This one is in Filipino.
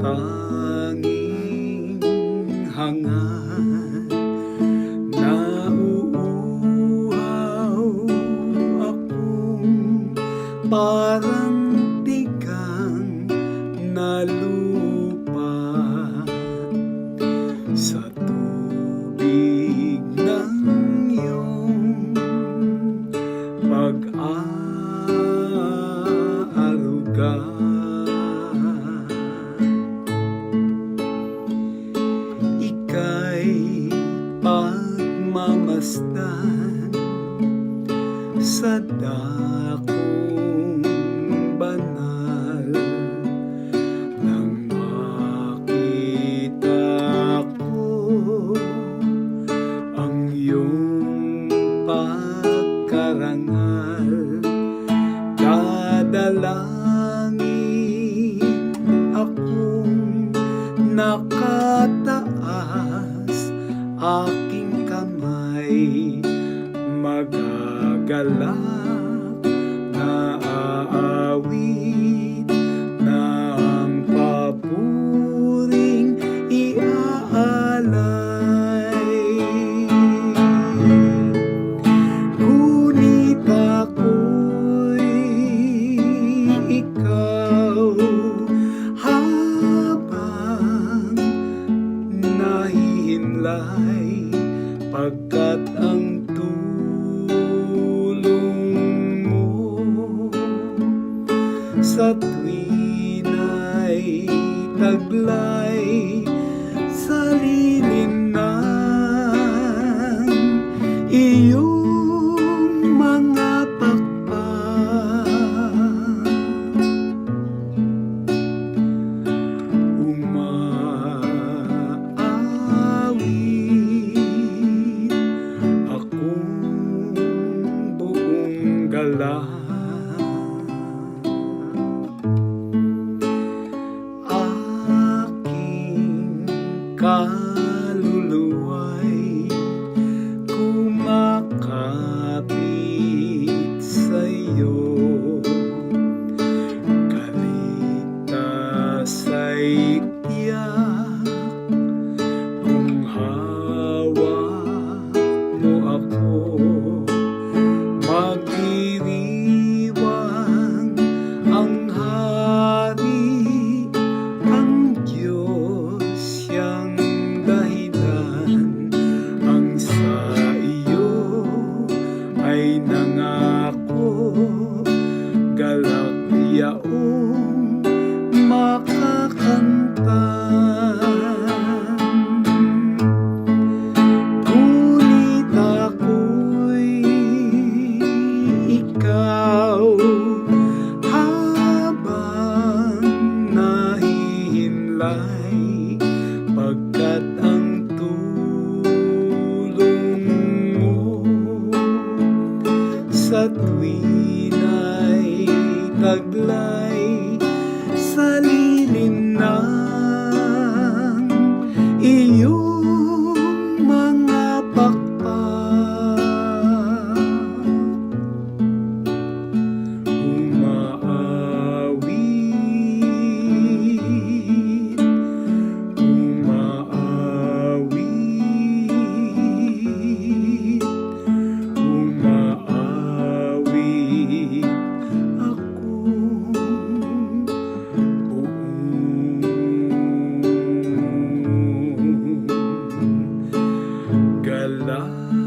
tanging hangad. Nauuhaw akong parang tigang na lupa sa tubig sa dakong banal nang makita ko ang iyong pagkarangal. Dadalangin akong nakataas aking magagalak na aawit na ang papuring iaalay. Ngunit ako'y ikaw galang aking kaluluwa'y kumakapit sa'yo. Kaligtas ay tiyak kung ako kulay Pagkat ang tulong mo Sa tuwin ay taglay. God.